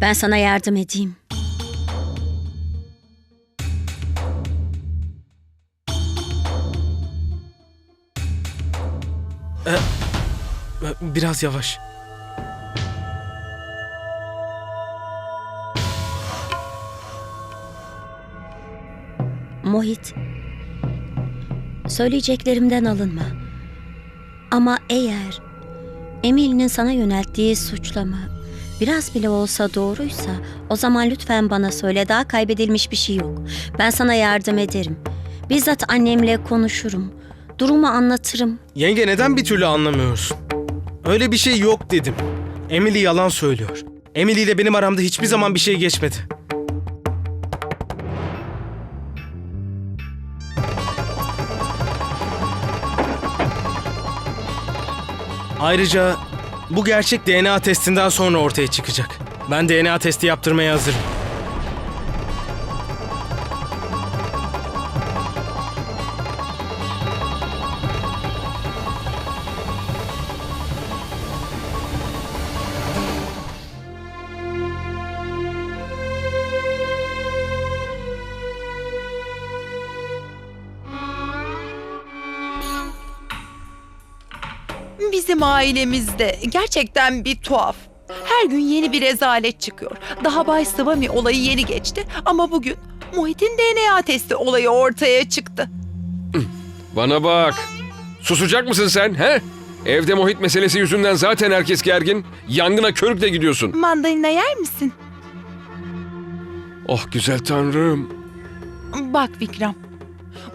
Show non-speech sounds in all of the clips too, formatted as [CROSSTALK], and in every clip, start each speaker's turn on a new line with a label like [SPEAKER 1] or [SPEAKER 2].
[SPEAKER 1] Ben sana yardım edeyim.
[SPEAKER 2] Biraz yavaş.
[SPEAKER 1] Mohit. Söyleyeceklerimden alınma. Ama eğer Emily'nin sana yönelttiği suçlama biraz bile olsa doğruysa o zaman lütfen bana söyle daha kaybedilmiş bir şey yok. Ben sana yardım ederim. Bizzat annemle konuşurum. Durumu anlatırım.
[SPEAKER 2] Yenge neden bir türlü anlamıyorsun? Öyle bir şey yok dedim. Emily yalan söylüyor. Emily ile benim aramda hiçbir zaman bir şey geçmedi. Ayrıca bu gerçek DNA testinden sonra ortaya çıkacak. Ben DNA testi yaptırmaya hazırım.
[SPEAKER 3] Bizim ailemizde gerçekten bir tuhaf. Her gün yeni bir rezalet çıkıyor. Daha Bay Sıvami olayı yeni geçti ama bugün Muhit'in DNA testi olayı ortaya çıktı.
[SPEAKER 4] Bana bak. Susacak mısın sen he? Evde muhit meselesi yüzünden zaten herkes gergin. Yangına körükle gidiyorsun.
[SPEAKER 3] Mandalina yer misin?
[SPEAKER 4] Oh güzel tanrım.
[SPEAKER 3] Bak Vikram.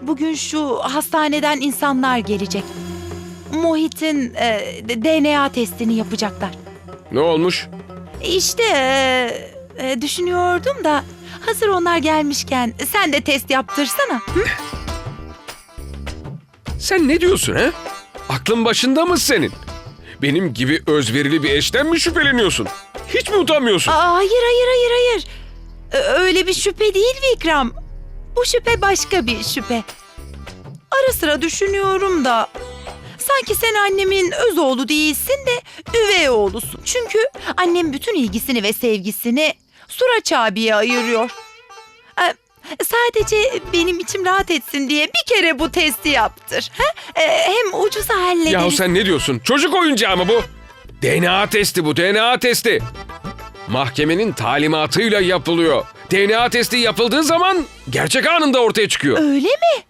[SPEAKER 3] Bugün şu hastaneden insanlar gelecek. Muhit'in e, DNA testini yapacaklar.
[SPEAKER 4] Ne olmuş?
[SPEAKER 3] İşte e, e, düşünüyordum da hazır onlar gelmişken sen de test yaptırsana. Hı?
[SPEAKER 4] Sen ne diyorsun he? Aklın başında mı senin? Benim gibi özverili bir eşten mi şüpheleniyorsun? Hiç mi utanmıyorsun?
[SPEAKER 3] Aa, hayır hayır hayır hayır. Öyle bir şüphe değil Vikram. Bu şüphe başka bir şüphe. Ara sıra düşünüyorum da sanki sen annemin öz oğlu değilsin de üvey oğlusun. Çünkü annem bütün ilgisini ve sevgisini Suraç abiye ayırıyor. Ee, Sadece benim içim rahat etsin diye bir kere bu testi yaptır. Ha? Ee, Hem ucuza hallederiz.
[SPEAKER 4] Yahu sen ne diyorsun? Çocuk oyuncağı mı bu? DNA testi bu, DNA testi. Mahkemenin talimatıyla yapılıyor. DNA testi yapıldığı zaman gerçek anında ortaya çıkıyor.
[SPEAKER 3] Öyle mi?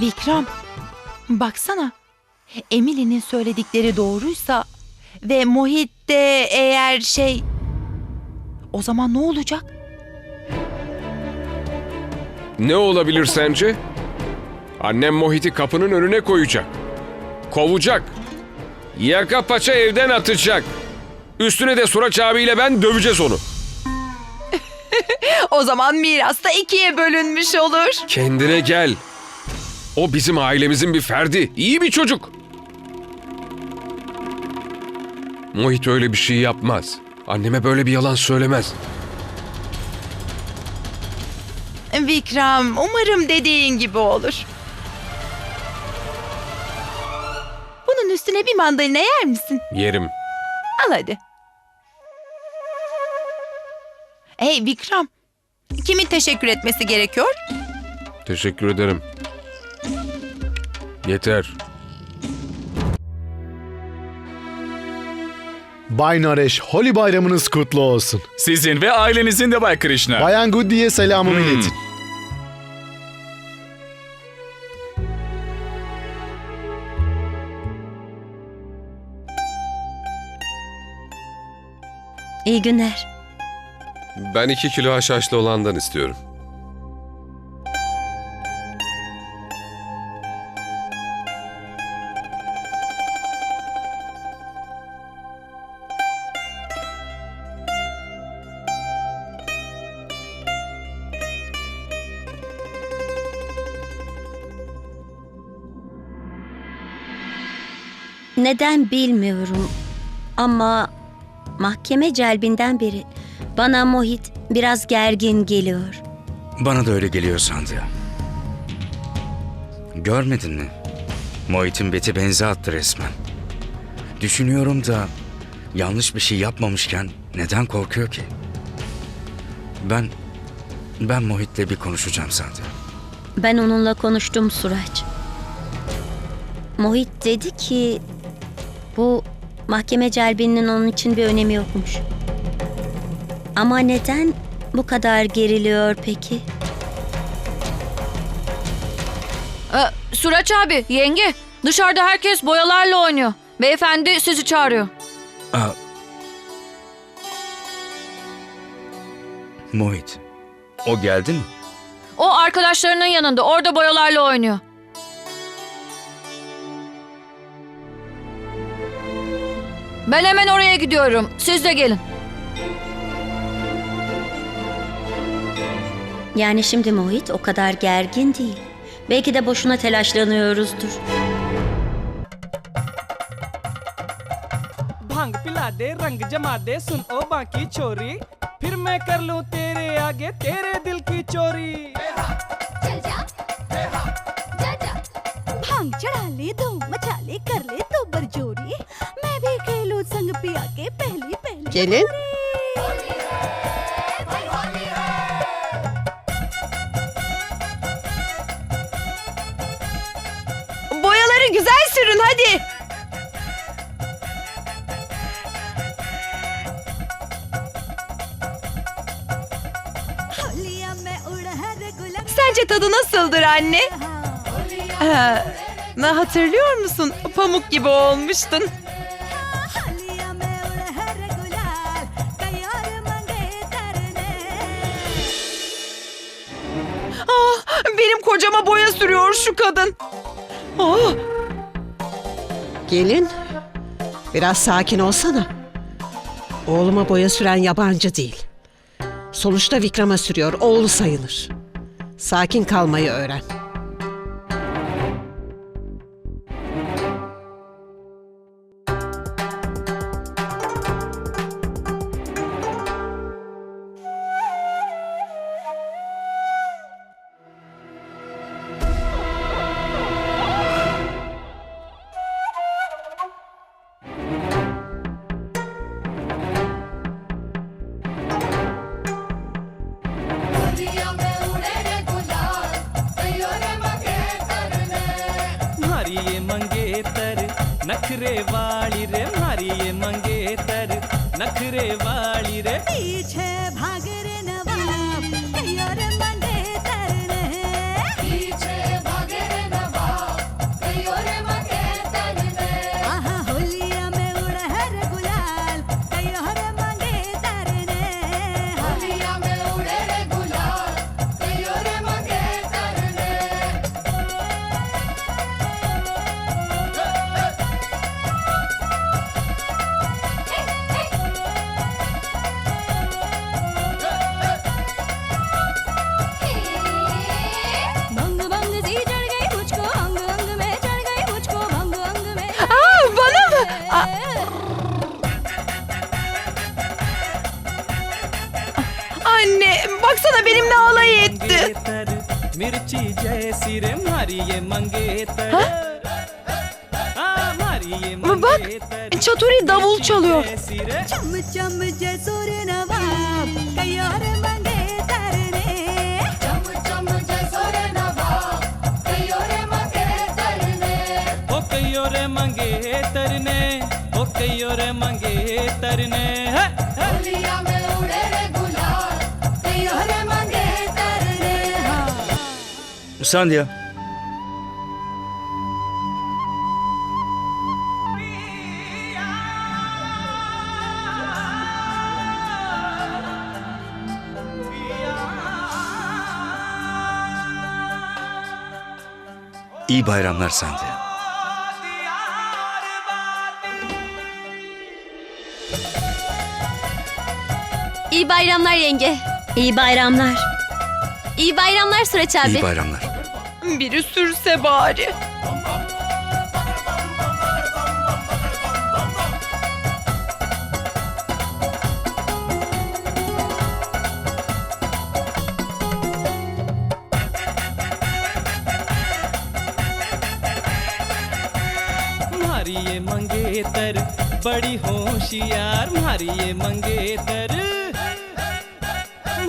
[SPEAKER 3] Vikram, baksana. Emily'nin söyledikleri doğruysa ve Mohit de eğer şey... O zaman ne olacak?
[SPEAKER 4] Ne olabilir sence? Annem Mohit'i kapının önüne koyacak. Kovacak. Yaka paça evden atacak. Üstüne de Suraç abiyle ben döveceğiz onu. [LAUGHS]
[SPEAKER 3] O zaman miras da ikiye bölünmüş olur.
[SPEAKER 4] Kendine gel. O bizim ailemizin bir ferdi. İyi bir çocuk. Mohit öyle bir şey yapmaz. Anneme böyle bir yalan söylemez.
[SPEAKER 3] Vikram, umarım dediğin gibi olur. Bunun üstüne bir mandalina yer misin?
[SPEAKER 4] Yerim.
[SPEAKER 3] Al hadi. Hey Vikram. Kimin teşekkür etmesi gerekiyor?
[SPEAKER 4] Teşekkür ederim. Yeter.
[SPEAKER 5] Bay Naresh, Holi bayramınız kutlu olsun.
[SPEAKER 6] Sizin ve ailenizin de Bay Krishna.
[SPEAKER 5] Bayan Goody'ye selamımı iletin.
[SPEAKER 1] İyi günler.
[SPEAKER 7] Ben iki kilo haşhaşlı olandan istiyorum.
[SPEAKER 1] Neden bilmiyorum ama mahkeme celbinden beri bana Mohit biraz gergin geliyor.
[SPEAKER 8] Bana da öyle geliyor sandı. Görmedin mi? Mohit'in beti benze attı resmen. Düşünüyorum da yanlış bir şey yapmamışken neden korkuyor ki? Ben ben Mohit'le bir konuşacağım Sandhya.
[SPEAKER 1] Ben onunla konuştum Suraç. Mohit dedi ki bu mahkeme celbinin onun için bir önemi yokmuş. Ama neden bu kadar geriliyor peki?
[SPEAKER 9] Ee, Suraç abi, yenge. Dışarıda herkes boyalarla oynuyor. Beyefendi sizi çağırıyor.
[SPEAKER 8] Aa, Mohit. O geldi mi?
[SPEAKER 9] O arkadaşlarının yanında orada boyalarla oynuyor. Ben hemen oraya gidiyorum. Siz de gelin.
[SPEAKER 1] Yani şimdi Mohit o kadar gergin değil. Belki de boşuna telaşlanıyoruzdur.
[SPEAKER 10] भांग पिला दे रंग जमा दे सुन ओ बाकी छोरी फिर मैं कर लूं तेरे आगे तेरे दिल की चोरी
[SPEAKER 11] भांग चढ़ा ले धूम मचा ले कर ले पिया के पहली पहली
[SPEAKER 12] Gelin.
[SPEAKER 3] Boyaları güzel sürün hadi.
[SPEAKER 11] होलिया में उड़ हर गुलाब
[SPEAKER 3] Sence tadı nasıldır anne? Ee, hatırlıyor musun? Pamuk gibi olmuştun. Benim kocama boya sürüyor şu kadın. Ah,
[SPEAKER 12] Gelin. Biraz sakin olsana. Oğluma boya süren yabancı değil. Sonuçta Vikram'a sürüyor. Oğlu sayılır. Sakin kalmayı öğren.
[SPEAKER 10] नखरे वाली रे मारिए मंगेतर नखरे वाली रे
[SPEAKER 11] पीछे
[SPEAKER 10] मिर्ची जैसी रे मारी ये मंगेतर हाँ, मारी ये
[SPEAKER 3] Bak,
[SPEAKER 10] मंगेतर
[SPEAKER 3] Çaturi davul çalıyor.
[SPEAKER 10] जैसी रे
[SPEAKER 11] चम चम जैसो रे नवाब कई और मंगे तरने चम चम जैसो रे नवाब कई और मंगे तरने
[SPEAKER 10] ओ कईयो रे मंगेतर ने ओ कईयो रे मंगेतर ने है, है।
[SPEAKER 11] होलिया में उड़े रे गुलाल कई और मंगे तरने हाँ
[SPEAKER 8] Sandhya. İyi bayramlar Sandhya.
[SPEAKER 1] İyi bayramlar yenge. İyi bayramlar. İyi bayramlar Suraç
[SPEAKER 8] İyi bayramlar.
[SPEAKER 3] Biri sürse bari.
[SPEAKER 10] मारी मारी ये मंगेतर बड़ी होशियार मारी ये मंगेतर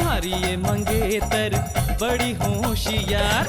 [SPEAKER 10] मारी ये मंगेतर बड़ी होशियार